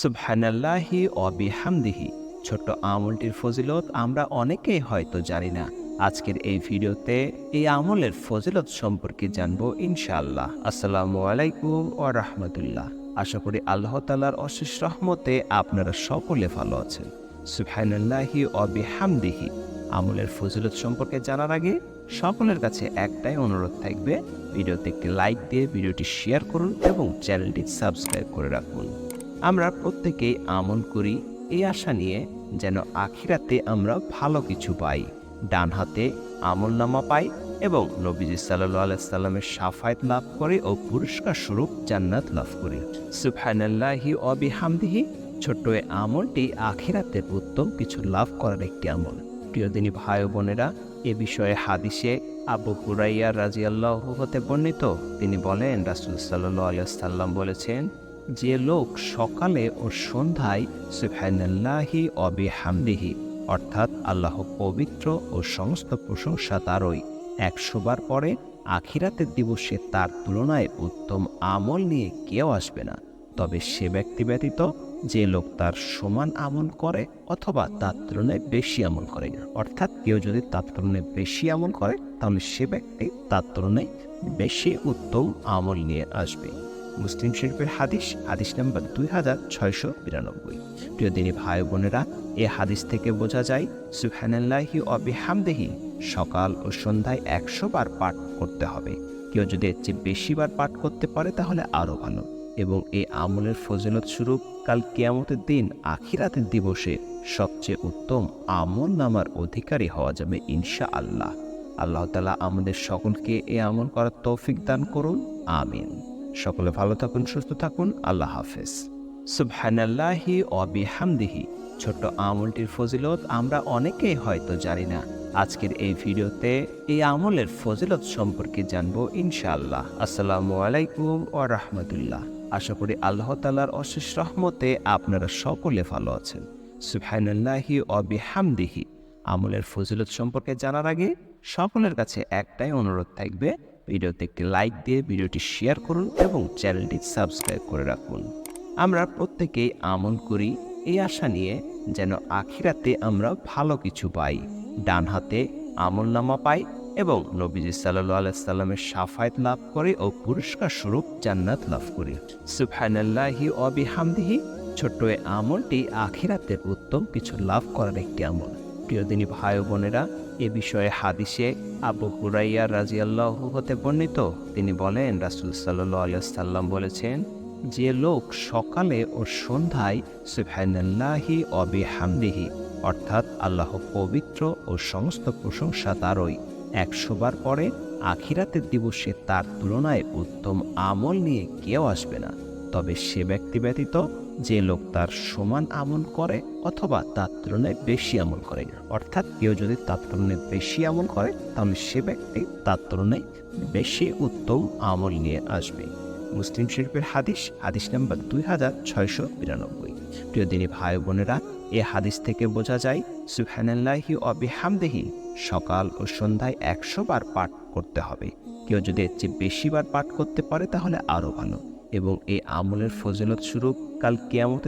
সুবহানাল্লাহি অবিহামদিহি ছোট্ট আমলটির ফজিলত আমরা অনেকেই হয়তো জানি না। আজকের এই ভিডিওতে এই আমলের ফজিলত সম্পর্কে জানব ইনশাআল্লাহ। আসসালামু আলাইকুম ও রাহমাতুল্লাহ। আশা করি আল্লাহ তালার অশেষ রহমতে আপনারা সকলে ভালো আছেন। সুবহানাল্লাহি অবিহামদিহি আমলের ফজিলত সম্পর্কে জানার আগে সকলের কাছে একটাই অনুরোধ থাকবে, ভিডিওতে একটি লাইক দিয়ে ভিডিওটি শেয়ার করুন এবং চ্যানেলটি সাবস্ক্রাইব করে রাখুন। আমরা প্রত্যেকেই আমল করি এই আশা নিয়ে যেন আখিরাতে আমরা ভালো কিছু পাই। ডান হাতে আমল নামা পাই এবং নবীজি সাল্লাহ আলাইসাল্লামের সাফায়াত লাভ করে ও পুরস্কার স্বরূপ জান্নাত লাভ করি। সুফানাল্লাহি অবিহামদিহি ছোট্ট এই আমলটি আখিরাতের উত্তম কিছু লাভ করার একটি আমল। প্রিয়দিনী ভাই বোনেরা, এ বিষয়ে হাদিসে আবু হুরাইয়া রাজিয়াল্লাহ হতে বর্ণিত। তিনি বলেন, রাসুল সাল্লাহ আলিয়াল্লাম বলেছেন যে লোক সকালে ও সন্ধ্যায় সুফাইনাল্লাহি অবি হামদিহি অর্থাৎ আল্লাহ পবিত্র ও সমস্ত প্রশংসা তারই। একশোবার পরে আখিরাতের দিবসে তার তুলনায় উত্তম আমল নিয়ে কেউ আসবে না। তবে সে ব্যক্তি ব্যতীত যে লোক তার সমান আমল করে অথবা তার তুলনায় বেশি আমল করে অর্থাৎ কেউ যদি তার তুলনায় বেশি আমল করে, তাহলে সে ব্যক্তি তার তুলনায় বেশি উত্তম আমল নিয়ে আসবে। মুসলিম শরীফের হাদিস হাদিস নাম্বার দুই হাজার ছয়শো বিরানব্বই। প্রিয় দিনী ভাই বোনেরা, এ হাদিস থেকে বোঝা যায় সুহানাল্লাহি অবিহামদেহি সকাল ও সন্ধ্যায় একশো বার পাঠ করতে হবে। কেউ যদি এর চেয়ে বেশি বার পাঠ করতে পারে, তাহলে আরও ভালো। এবং এই আমলের ফজিলত স্বরূপ, কাল কেয়ামতের দিন আখিরাতের দিবসে সবচেয়ে উত্তম আমল নামার অধিকারী হওয়া যাবে ইনশা আল্লাহ আল্লাহ তালা আমাদের সকলকে এ আমল করার তৌফিক দান করুন। আমিন। সকলে ভালো থাকুন, সুস্থ থাকুন। আল্লাহ হাফেজ। সুবহানাল্লাহি অবিহামদিহি ছোট্ট আমলটির ফজিলত আমরা অনেকেই হয়তো জানি না। আজকের এই ভিডিওতে এই আমলের ফজিলত সম্পর্কে জানব ইনশাআল্লাহ। আসসালামু আলাইকুম ও রাহমাতুল্লাহ। আশা করি আল্লাহ তালার অশেষ রহমতে আপনারা সকলে ভালো আছেন। সুবহানাল্লাহি অবিহামদিহি আমলের ফজিলত সম্পর্কে জানার আগে সকলের কাছে একটাই অনুরোধ থাকবে ভিডিওতে একটি লাইক দিয়ে ভিডিওটি শেয়ার করুন এবং চ্যানেলটি সাবস্ক্রাইব করে রাখুন। আমরা প্রত্যেকেই আমল করি, এই আশা নিয়ে যেন আখিরাতে আমরা ভালো কিছু পাই। ডান হাতে আমল নামা পাই এবং নবীজি সাল্লাহ আলাইসাল্লামের সাফায়াত লাভ করে ও পুরস্কার স্বরূপ জান্নাত লাভ করি। সুফানাল্লাহি অবিহামদিহি ছোট্ট এই আমলটি আখিরাতের উত্তম কিছু লাভ করার একটি আমল। প্রিয়দিনী ভাই বোনেরা এ বিষয়ে হাদিসে আবু হুরাইয়া রাজিয়াল্লাহ হতে বর্ণিত। তিনি বলেন, রাসুল আলিয়াল্লাম বলেছেন, যে লোক সকালে ও সন্ধ্যায় সুফাইনাল্লাহি অবি হামদিহি অর্থাৎ আল্লাহ পবিত্র ও সমস্ত প্রশংসা তারই। একশোবার পরে আখিরাতের দিবসে তার তুলনায় উত্তম আমল নিয়ে কেউ আসবে না। তবে সে ব্যক্তি ব্যতীত যে লোক তার সমান আমল করে অথবা তার তুলনায় বেশি আমল করে। অর্থাৎ কেউ যদি তার তুলনায় বেশি আমল করে, তাহলে সে ব্যক্তি তার তুলনায় বেশি উত্তম আমল নিয়ে আসবে। মুসলিম শিল্পের হাদিস হাদিস নাম্বার দুই হাজার ছয়শো বিরানব্বই। প্রিয় দিনী ভাই বোনেরা, এ হাদিস থেকে বোঝা যায় সুহানাল্লাহি অবিহামদেহি সকাল ও সন্ধ্যায় একশো বার পাঠ করতে হবে। কেউ যদি এর চেয়ে বেশি বার পাঠ করতে পারে, তাহলে আরও ভালো। এবং এই আমলের ফজিলত স্বরূপ কাল কেয়ামতের